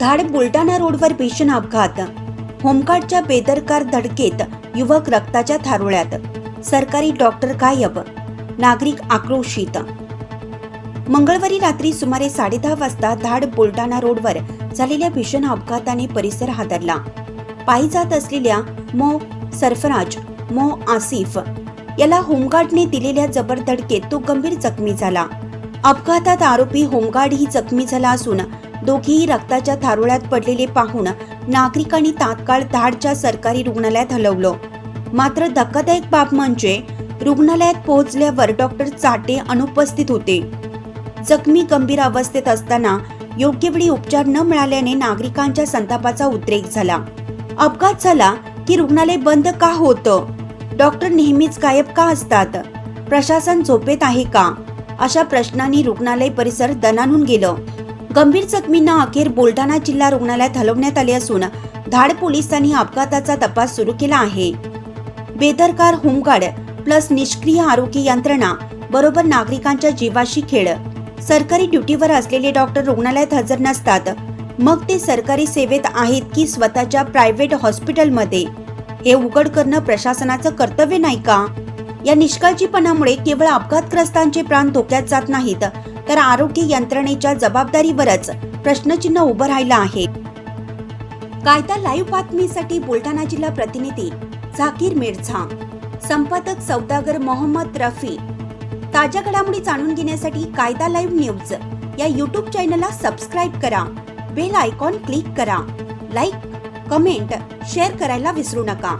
धाड बुलढाणा रोडवर भीषण अपघात. होमगार्डच्या बेदरकार धडकेत युवक रक्ताच्या थारोळ्यात. सरकारी डॉक्टर गायब. नागरिक आक्रोशित. मंगळवारी रात्री सुमारे साडेदहा वाजता धाड बुलढाणा रोडवर झालेल्या भीषण अपघाताने परिसर हादरला. पायी जात असलेल्या मो. सरफराज मो. आसिफ याला होमगार्डने दिलेल्या जबर धडकेत तो गंभीर जखमी झाला. अपघातात आरोपी होमगार्ड ही जखमी झाला असून दोघीही रक्ताच्या थारोळ्यात पडलेले पाहून नागरिकांनी तात्काळ धाडच्या सरकारी रुग्णालयात हलवलं. मात्र धक्कादायक बाब म्हणजे रुग्णालयात पोहोचल्यावर डॉक्टर चाटे अनुपस्थित होते. जखमी गंभीर अवस्थेत असताना योग्य वेळी उपचार न मिळाल्याने नागरिकांच्या संतापाचा उद्रेक झाला. अपघात झाला की रुग्णालय बंद का होतं? डॉक्टर नेहमीच गायब का असतात? प्रशासन झोपेत आहे का? अशा प्रश्नांनी रुग्णालय परिसर दणानून गेलं. गंभीर जखमींना अखेर बुलढाणा जिल्हा रुग्णालयात हलवण्यात आले असून धाड पोलिसांनी अपघाताचा तपास सुरू केला आहे. बेदरकार होमगार्ड प्लस निष्क्रिय आरोग्य यंत्रणा बरोबर नागरिकांच्या जीवाशी खेळ. सरकारी ड्युटीवर असलेले डॉक्टर रुग्णालयात हजर नसतात. मग ते सरकारी सेवेत आहेत की स्वतःच्या प्रायव्हेट हॉस्पिटलमध्ये? हे उघड करणं प्रशासनाचं कर्तव्य नाही का? या निष्काळजीपणामुळे केवळ अपघातग्रस्तांचे प्राण धोक्यात जात नाहीत तर आरोग्य यंत्रणेच्या जबाबदारीवरच प्रश्नचिन्ह उभं राहिलं आहे. कायदा लाईव्ह बातमीसाठी बुलढाणा जिल्हा प्रतिनिधी झाकीर मिर्झा. संपादक सौदागर मोहम्मद रफी. ताज्या घडामोडी जाणून घेण्यासाठी कायदा लाईव्ह न्यूज या यूट्यूब चॅनलला सबस्क्राईब करा. बेल आयकॉन क्लिक करा. लाईक कमेंट शेअर करायला विसरू नका.